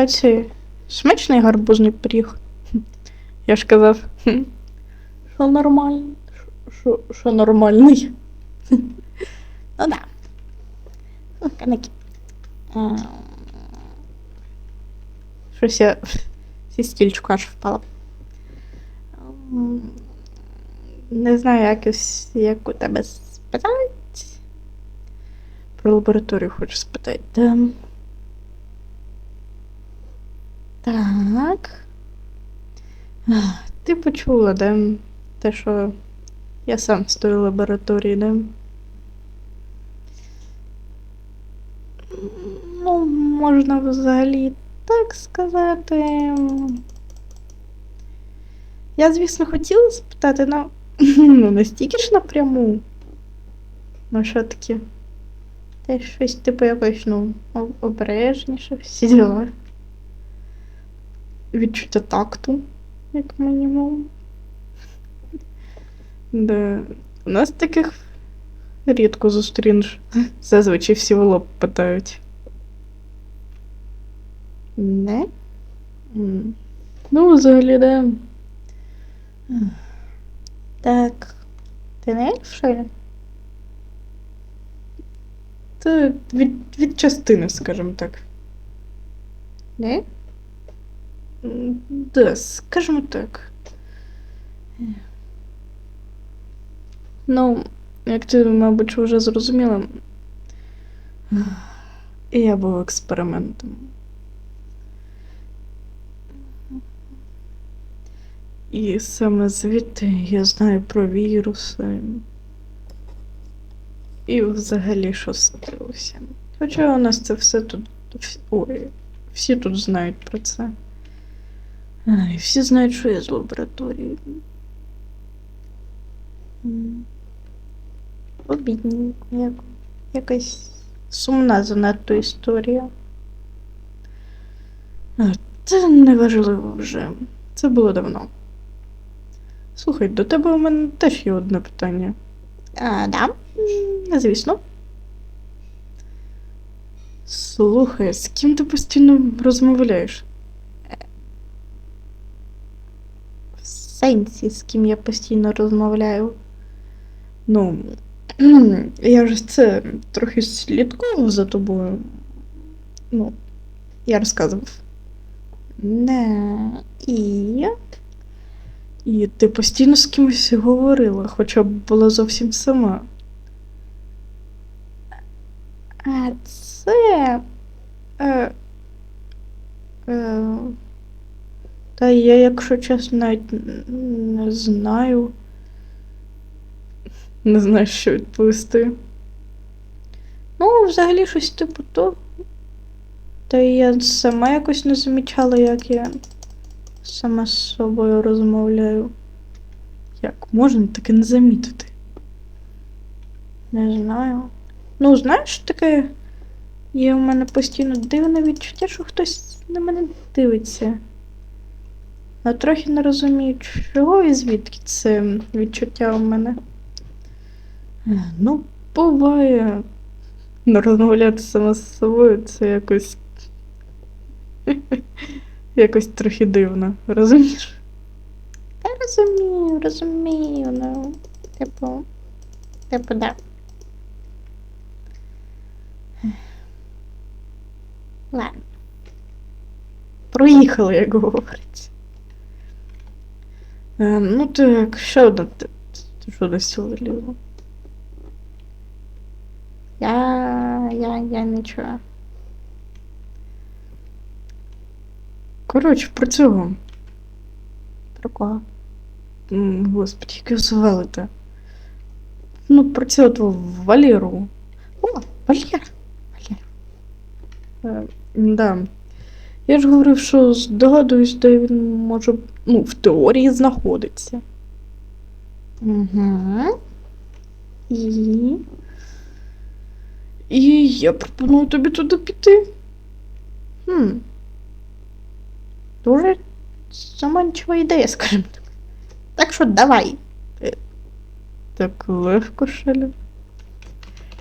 А це смачний гарбузний пиріг. Я ж казав, що нормально. Що, нормальний. Ну да. Ну, канаки. Щось я зі стільчику аж впала. Не знаю, якось, як у тебе спитати. Про лабораторію хочу спитати. Так. Ти почула, да? Те, що я сам з тої лабораторії, да? Ну, можна взагалі так сказати. Я, звісно, хотіла спитати, але ну, не стільки ж напряму. Ну, що таке? Те щось, типу, якось, ну, обережніше, всі діла. Відчуття такту, як мінімум. Да. У нас таких рідко зустрінеш. Зазвичай всі в лоб питають. Не? Ну, взагалі, да. Так. Ти не ельф? Та від, від частини, скажімо так. Не? Да, скажімо так. Ну, як ти, мабуть, вже зрозуміла, я був експериментом. І саме звідти я знаю про віруси. І взагалі, що сталося. Хоча у нас це все тут. Ой, всі тут знають про це. Ай, всі знають, що я з лабораторії. Обідненько, як, якась сумна занадто історія. Це неважливо вже. Це було давно. Слухай, до тебе у мене теж є одне питання. А, да, звісно. Слухай, з ким ти постійно розмовляєш? Сенсі, з ким я постійно розмовляю. Ну, я вже це трохи слідкував за тобою. Ну, я розказував. Не. І. І ти постійно з кимось говорила, хоча б була зовсім сама. А це. Е, та я, якщо чесно, навіть не знаю. Не знаю, що відповісти. Ну, взагалі щось типу то. Та я сама якось не замічала, як я сама з собою розмовляю. Як можна таке не замітити? Не знаю. Ну, знаєш, таке є у мене постійно дивне відчуття, що хтось на мене дивиться. А трохи не розумію, чого і звідки це відчуття у мене. Ну, буває. Розмовляти сама з собою це якось. якось трохи дивно, розумієш? Та розумію, розумію, ну, типу. Типу, да. Ладно. Проїхали, як говориться. Е, ну так, ще одна. Що десь? Я. я. я нічого. Коротше, про цього. Про кого? Господи, як його звали-то? Ну, про цього твого Валеру. О, Валера. Валера. Е, да. Я ж говорив, що здогадуюсь, де він може, ну, в теорії знаходиться. Угу. І. І я пропоную тобі туди піти. Хм. Дуже заманчива ідея, скажімо так. Так що давай. Е, Так легко шалю.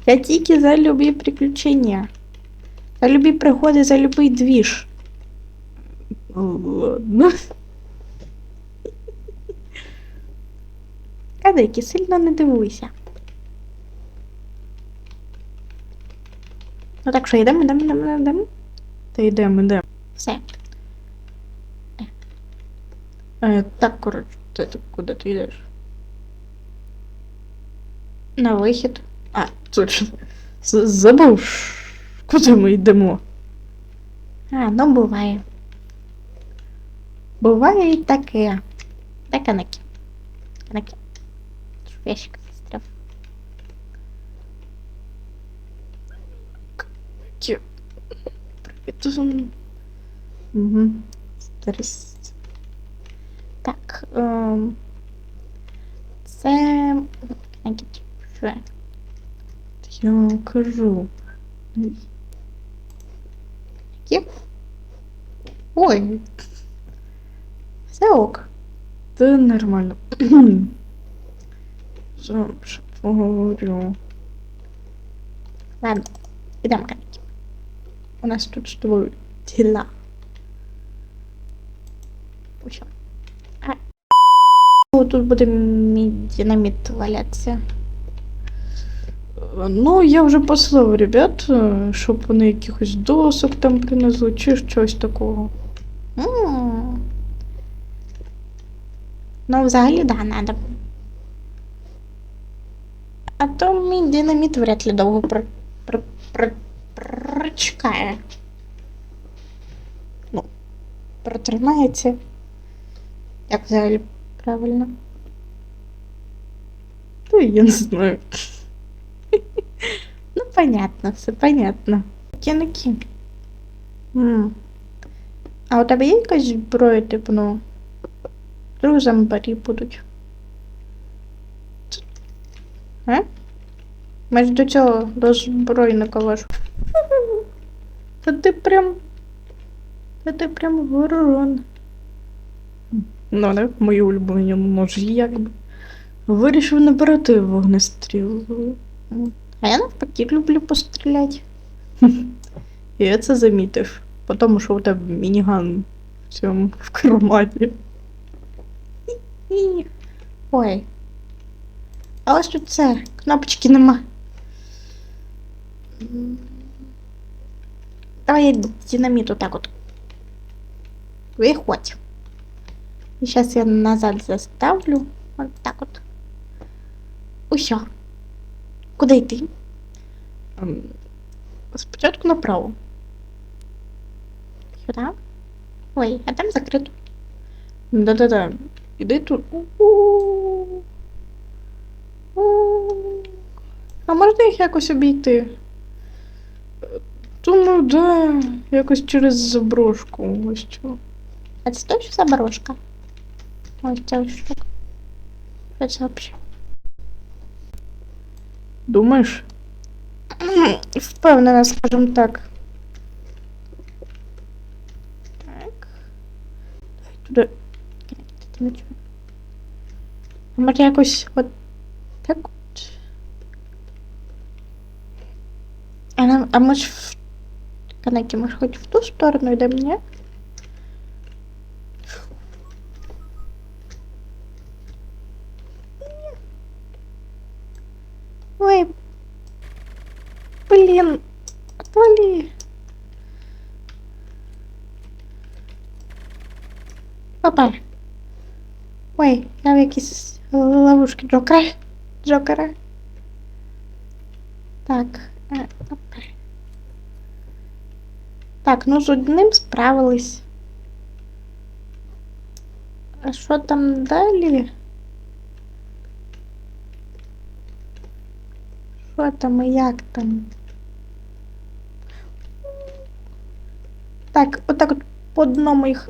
Я тільки за любі приключення. За любі пригоди, за любий двіж. Ладно. Кадики, сильно не дивуйся. Ну так що, йдемо, йдемо, йдемо, йдемо. Та йдемо, йдемо. Все. Е, так, коротше, ти, ти куди ти йдеш? На вихід. А, точно. Забув, куди ми йдемо. А, ну буває. Буває і таке. Де канаки? Канаки. Щоб ящик застряв. Канаки. Привіт. Угу. Зараз. Так. Ем... Це. Канаки. Що? Я вам кажу. Ой. Все ок. Та нормально. Ще поговорю. Ладно, підемо каники. У нас тут з тобою діла. Усьо. Тут буде мій динаміт валятися. Ну, я вже послав ребят, е, щоб вони якихось досок там принесли, чи щось такого. М. Ну, взагалі, да, надо. А то мій динаміт вряд ли довго про, про, про, прочекає. Ну, протримається. Як взагалі правильно? То я не знаю. Ну, понятно, все понятно. Кіники. А у тебе є якась зброя, типу, ну. Вдруг зомбарі будуть. А? Ми ж до цього до збройника вашу. Та ти прям. Та ти прям ворон. Ну, не мої улюблені ножі, якби. Вирішив не брати вогнестріл. А я навпаки люблю постріляти. І я це замітив. Тому що у тебе мініган в цьому в кармані. Ой. А ось тут це, кнопочки нема. Давай я динамит вот так вот. Виходь. И сейчас я назад заставлю. Вот так вот. Усьо. Куди йти? Ем, Спочатку направо. Сюди? Ой, а там закрито. Да-да-да. Іди тут. А можна їх якось обійти? Думаю, да, якось через заброшку. Ось цю. А це точно заброшка? Ось ця ось штука. Що це взагалі? Думаєш? Впевнена, скажем так. Так. Ти не чуєш? А може якось от так от. А, нам, а може в канаті, може хоч в ту сторону йдемо, ні? Ой, блин, отвали. Опа. Ой, я в якісь ловушки Джокера. Джокера. Так. е, опа. Так, ну з одним справились. А що там далі? Що там і як там? Так, отак от по одному їх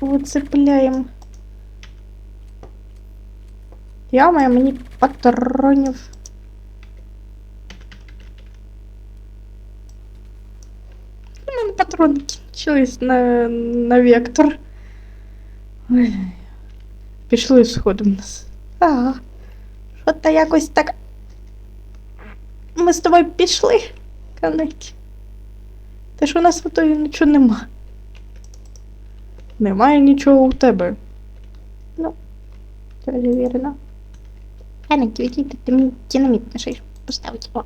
вицепляємо. Я маю мені патронів. У мене патрони на, на вектор. Ой. Пішли сходом нас. Ага. Що то якось так. Ми з тобою пішли, каники. Те, що у нас в ітогі нічого нема. Немає нічого у тебе. Перевірено. Еники, відійди, ти мені динаміт на шию поставить. О.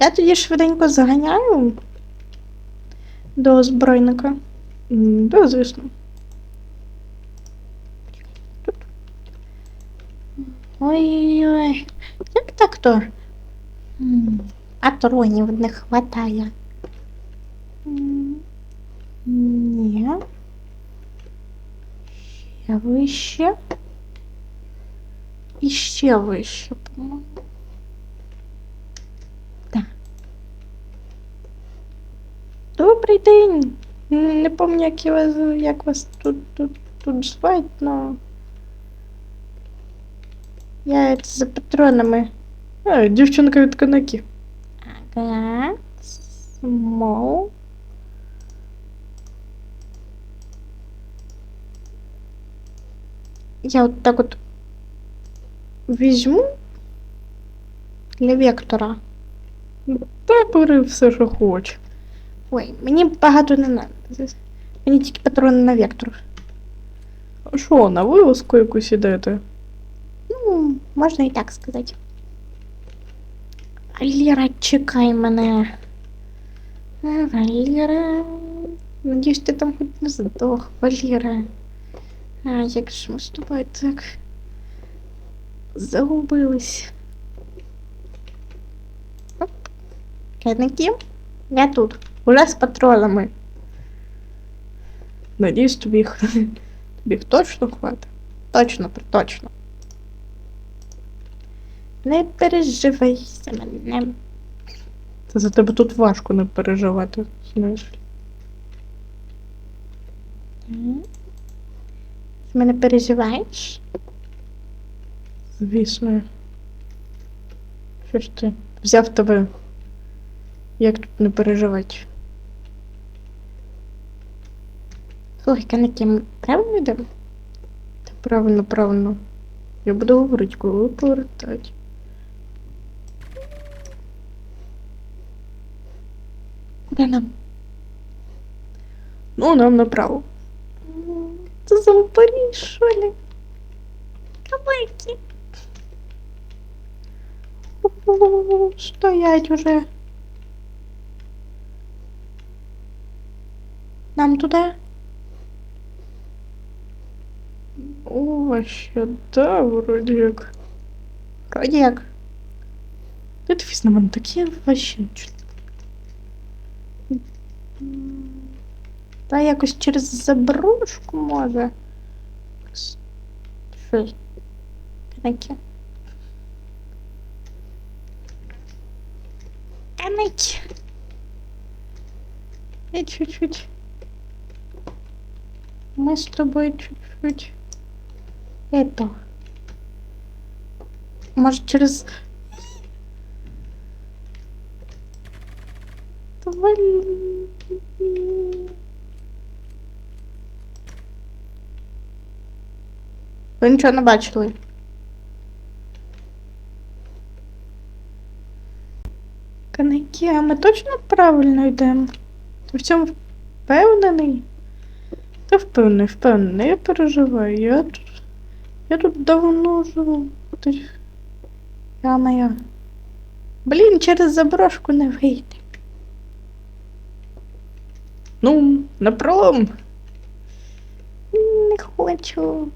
Я тоді швиденько заганяю до озброєника. М, Да, звісно. Тут. Ой-ой. Як так то? Патронів не хватає. М, Ні. Ще вище. І ще вище, по-моєму. Так. Добрий день. Не пам'ятаю, як, я вас, як вас тут, тут, тут звать, но... Я це за патронами. А, дівчинка від канаки. Ага. Смол. Я вот так вот візьму для вектора. Та бери все, що хочеш. Ой, мені багато не надо. Мені тільки патрони на вектор. А що, на вилазку якусь ідете? Ну, можна і так сказати. Валера, чекай мене. А, Валера. Надіюсь, ти там хоч не здох, Валера. А, як ж ми з тобою так загубились. Оп. Кеннекі, я тут. Уже з патронами. Надіюсь, тобі їх, тобі їх точно хватить. Точно, точно. Не переживай за мене. Це за тебе тут важко не переживати, знаєш. Мене переживаєш? Звісно. Що ж ти? Взяв тебе. Як тут не переживати? Слухай, Канекі, ми правильно йдемо? Правильно, правильно. Я буду говорити, коли повертати. Куди нам? Ну, нам направо. М, Це зомбарі, що ли? Кабаки. О, Стоять уже. Нам туди? О, ще да, вроді як. Вроді як. Ти дивись на мене такі вообще. чуть- М, Та якось через заброшку може. С- Що? Таке. Канеки. Я чуть-чуть. Мы с тобой чуть-чуть. Это. Может, через... Давай. Ви нічого не бачили? Канаки, а ми точно правильно йдемо? Ти в цьому впевнений? Та впевнений, впевнений, я переживаю. Я тут. Я тут давно живу. Я моя. Блін, через заброшку не вийти. Ну, напролом. Не хочу.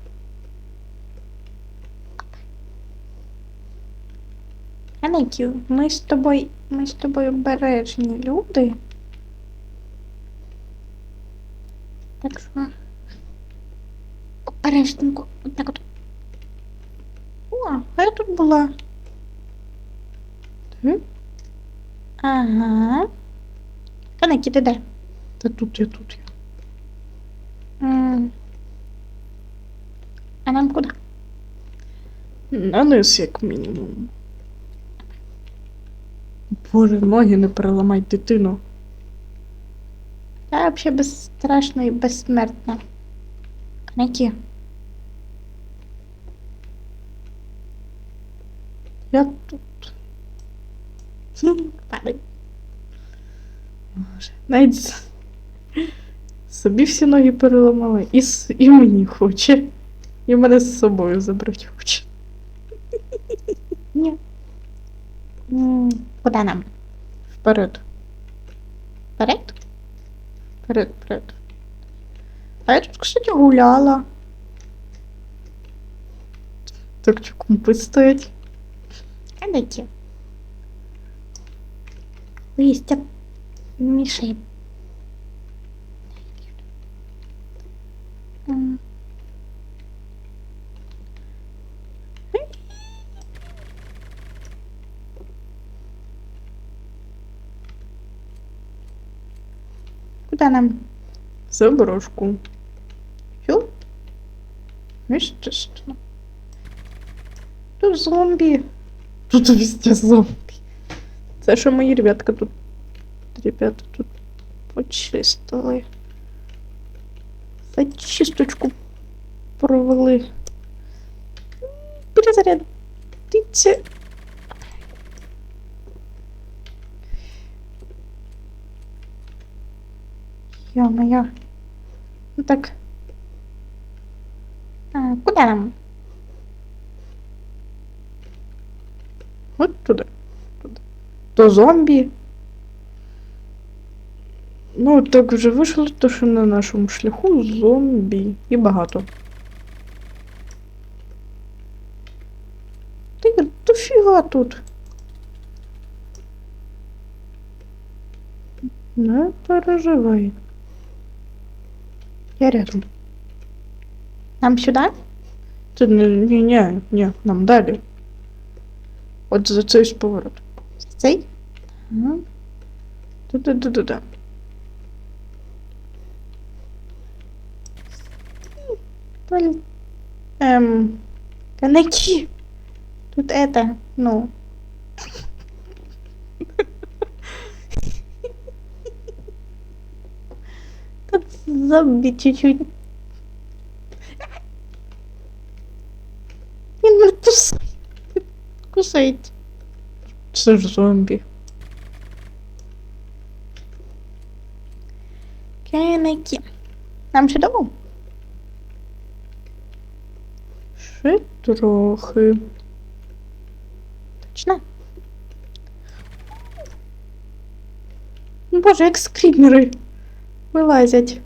Анекю, ми з тобою, ми з тобою бережні люди. Так що. Обережненько, отак от. О, а я тут була. Ага. Канекі, ти де? Та тут я, тут я. А нам куди? На низ, як мінімум. Боже, ноги не переламай дитину. Я взагалі безстрашна і безсмертна. Канекі. Я тут. Падай. Боже, Навіть собі всі ноги переламали. І, с- і мені хоче. І мене з собою забрати хоче. Ні. Куди нам? Вперед. Вперед? Вперед, вперед. А я тут, кстати, гуляла. Так що компи стоять. А де ті? Листя мішає. М. Нам? Заброшку. Чё? Естественно. Тут зомби. Тут везде зомби. Це що мої ребятка тут. Ребята тут почистили. Зачисточку провели. Перезарядиться. Ё-моё. Ну так. А, куда нам? Вот туда. туда. То зомбі. Ну, так вже вийшло, то що на нашому шляху зомбі. І багато. Ти дофіга тут. Не переживай. Я рядом. Нам сюди? Ти не, ні, ні, ні, нам далі. От за цей поворот. За цей? Ага. Да-да-да-да-да. Блин. Эм, коннеки. Тут это, ну. Тут зомби чуть-чуть. Не ну кусай. Кусайте. Це ж зомбі. Коннеки. Нам ще довго? Ще трохи. Точно? Боже, як скрімери вилазять.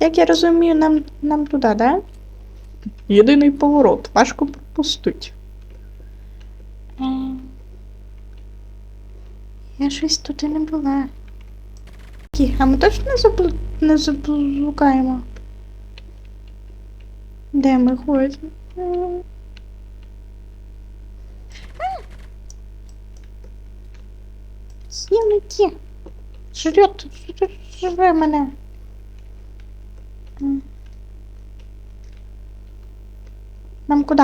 Як я розумію, нам, нам туди, да? Єдиний поворот. Важко пропустить. Ем, Я щось тут і не була. А ми точно не, забл... не заблукаємо? Де ми ходимо? Сніжники. Жрет, жре, жре мене. М. Нам куди?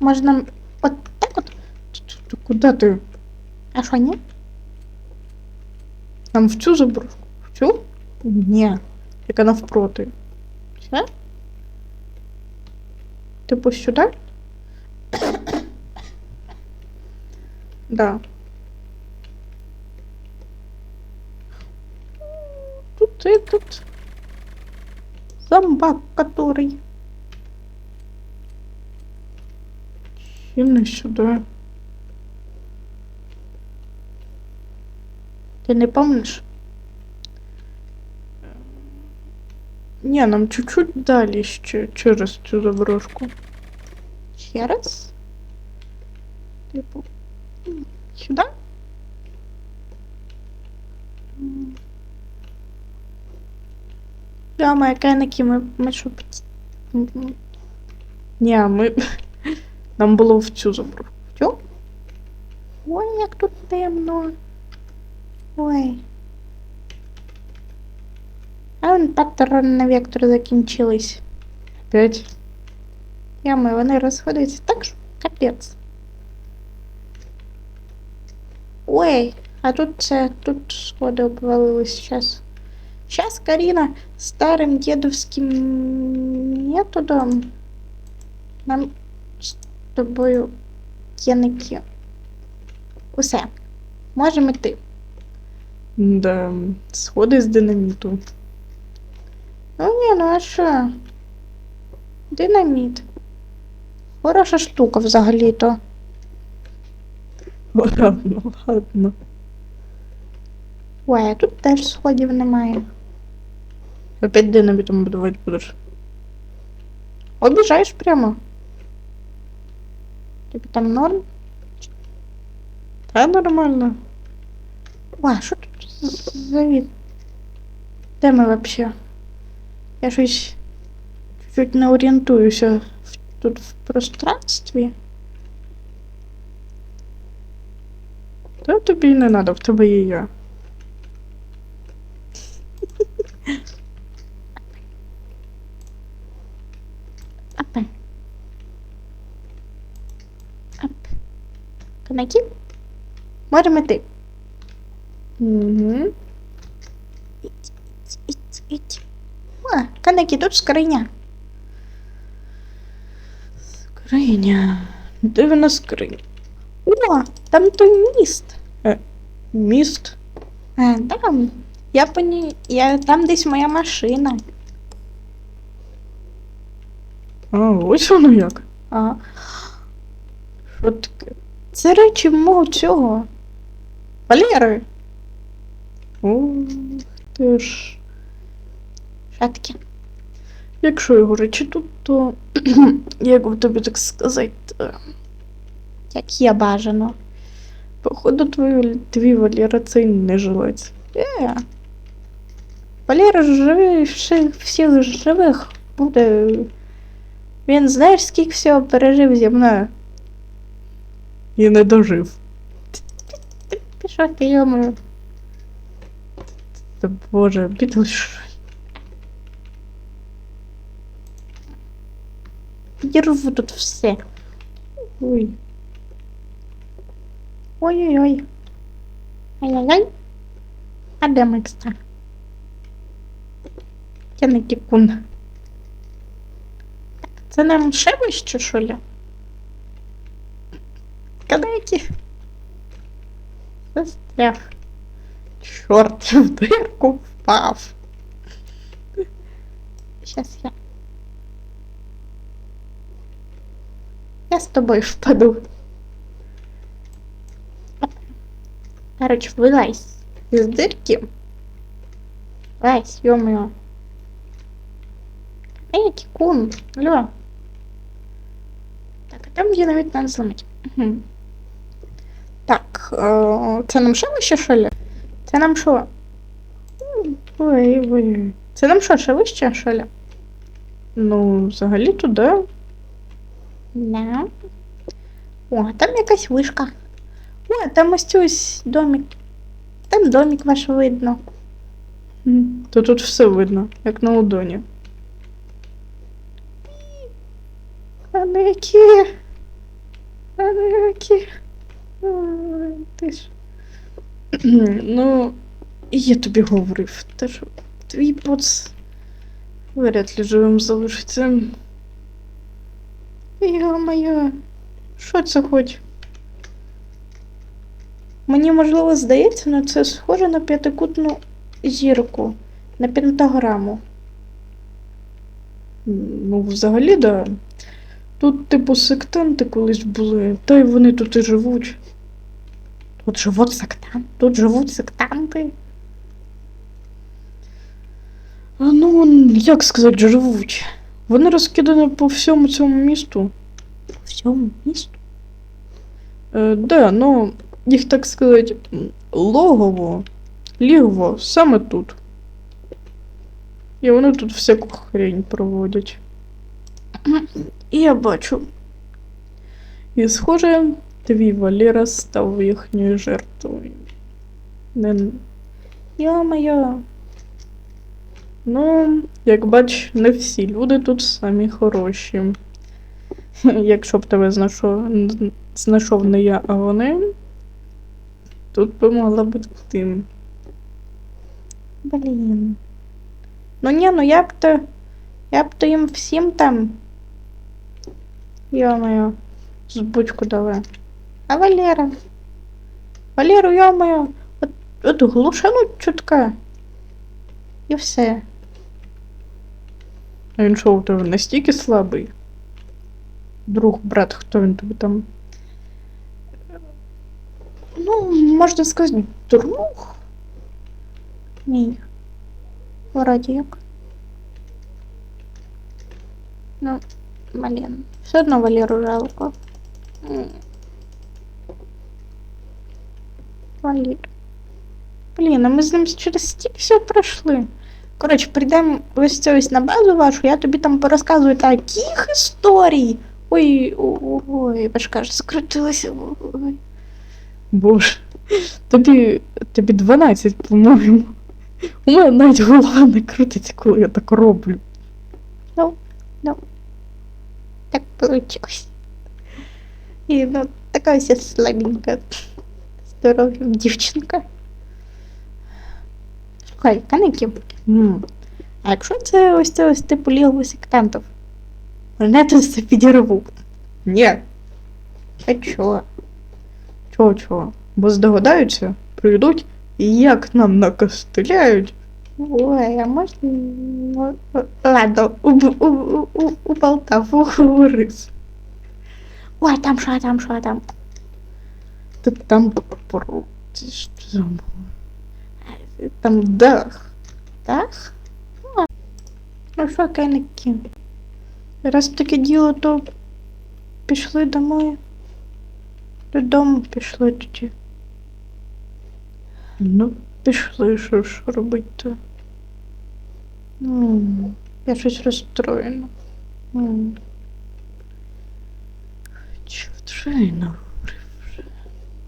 Може нам от так от? Ти куди ти? А що, ні? Нам в цю заброшку? В цю? Ні. Яка навпроти. Все? Типу сюди? Да. Тут этот зомбак, который... Сильно сюда. Ты не помнишь? Не, нам чуть-чуть далі ще через цю заброшку. Ще раз? Типу. Да, моя кайники, ми, ми що під- м, м. Ні, ми. Нам було в цю заброшку. В цю? Ой, як тут темно. Ой. А вон патрони вектор закінчились. Опять. Ями, вони розходяться так що капець. Ой, а тут це, тут сходи обвалились сейчас. Сейчас Карина старым дедовским методом нам з тобою кеники Усе. Можемо йти. Да, сходи з динаміту. Ну ні, ну а що? Динаміт. Хороша штука взагалі-то. Ладно, ладно. Ой, а тут теж сходів немає. Опять динамітом будувати будеш. Обіжаєш прямо. Тобі там норм? Та нормально. А що тут за від? Де ми взагалі? Я щось чуть не орієнтуюся тут в пространстві. Та тобі не треба, в тебе я. Конаки? Можемо йти. Угу. Іть, іть, іть. О, канаки, тут скриня. Скриня. Де вона скриня? О, там той міст. Міст. А, там. Я по ній. Я, там десь моя машина. А, ось воно як. А, Що таке? Це речі мого цього. Валери. Ти ж. Що таке? Якщо його речі тут, то як би тобі так сказати, Як є бажано. походу твій, твій Валера цей не жилець. Е. Валера живий всіх, всіх живих буде. Він знаєш, скільки всього пережив зі мною. І не дожив. Пішов ти йому. Боже, Бітлз. Підірву тут все. Ой. Ой-ой-ой. Ай-яй-яй. А де Микста? Я не тікун. Так, це нам ще вище, що ли? Кадайки. Застряг. Черт, в дырку впав. Сейчас я. Я с тобой впаду. Короче, вылазь из дырки. Лазь, ё-моё. Эй, кикун, алло. Так, а там, где, наверное, надо сломать. Так, е, це нам що вище, що ли? Це нам ой. Це нам що, ще вище, що ли? Ну, взагалі туди. Да. О, там якась вишка. О, там ось ось домик. Там домик ваш видно. То тут все видно, як на ладоні. А на які? Ти ж. Ну, я тобі говорив, те, що твій поц вряд ли живим залишиться. Йо-моє. Що це хоч? Мені можливо здається, але це схоже на п'ятикутну зірку, на пентаграму. Ну, взагалі, да. Тут, типу, сектанти колись були, та й вони тут і живуть. Тут живуть сектанти. Тут живуть сектанти. А ну, як сказати, живуть. Вони розкидані по всьому цьому місту. По всьому місту. Е, да, ну, їх, так сказати, логово, лігво саме тут. І вони тут всяку хрень проводять. І я бачу. І схоже, твій Валера став їхньою жертвою. Не... Йо-моє. Ну, як бач, не всі люди тут самі хороші. Якщо б тебе знайшов, знайшов не я, а вони, тут би могла бути ти. Блін. Ну ні, ну я б то. Я б то їм всім там. Йо-моє. Збудьку давай. А Валера? Валеру, йомаю, от, от глушануть чутка. І все. А він що у тебе настільки слабий? Друг, брат, хто він тобі там? Ну, можна сказати, друг. Ні. Вроді як. Ну, блін. Все одно Валеру жалко. М. Валер. Блін, а ми з ним через стільки всього пройшли. Коротше, прийдемо ось це ось на базу вашу, я тобі там порозказую таких історій. Ой, ой, ой, башка ж скрутилася. Ой. Боже, тобі, тобі 12, по-моєму. У мене навіть голова не крутиться, коли я так роблю. Так получилось. І ну, така ось я слабенька. Здорова дівчинка. Слухай, каники, М, а якщо це ось це ось типу лігу сектантів? Мене тут все підірву. Ні. А чого? Чого, чого? Бо здогадаються, прийдуть і як нам накостеляють. Ой, а можна. Ну, ладно, у, у, у, у, у Полтаву. Говори. Ой, там що, там що, там. Та там там. Там дах. Ну, що, каники? Раз таке діло, то пішли домой. Додому пішли тоді. Ну, пішли, що ж робити. Ну, я щось розстроєна. Чорт, що я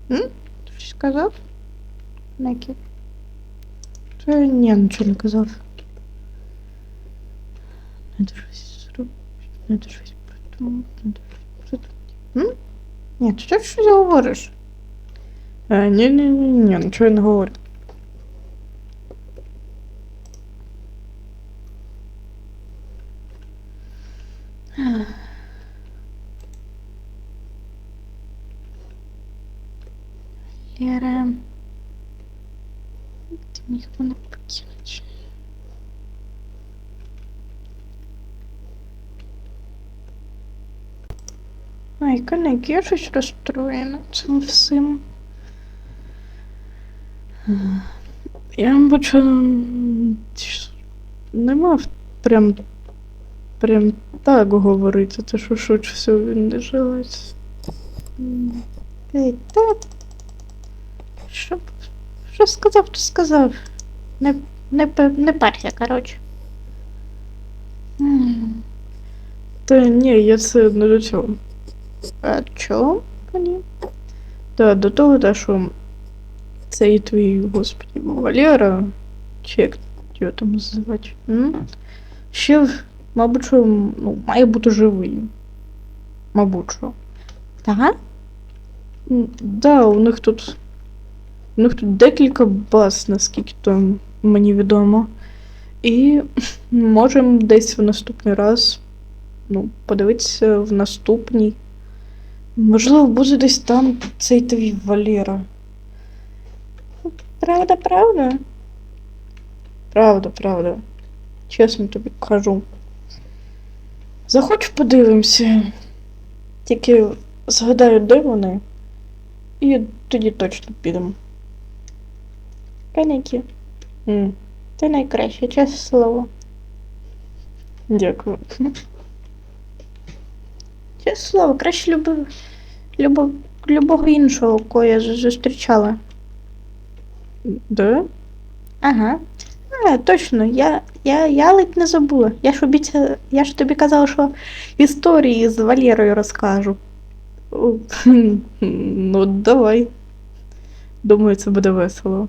на Ти щось сказав? Некі. Та ні, нічого не казав. Надо щось зробити, надо щось придумати, надо щось придумати. Ні, ти що щось говориш? А, ні, ні, ні, ні, нічого я не говорю. Ай, каники, я щось розстроєна цим всім. Я бачу, не мав прям, прям так говорити, те, що шучу все він не жилець. Ей, та. Що, що сказав, то сказав. Не, не, не парся, коротше. Та ні, я це не до цього. А чого? Та до того, та, що цей твій, господи, Валера, чи як його там називати, М? ще, мабуть, що, ну, має бути живий. Мабуть, що. М, Да, у них тут. У них тут декілька баз, наскільки то мені відомо. І можемо десь в наступний раз ну, подивитися в наступній. Можливо, буде десь там цей твій Валера. Правда, правда? Правда, правда. Чесно тобі кажу. Заходь подивимося. Тільки згадаю, де вони. І тоді точно підемо. Каники, М, ти найкраще, чесне слово. Дякую. Чесне слово, краще любив, любов, любого іншого, кого я зустрічала. Да? Ага. А, точно, я, я, я ледь не забула. Я ж обіцяла, я ж тобі казала, що історії з Валерою розкажу. Ну, давай. Думаю, це буде весело.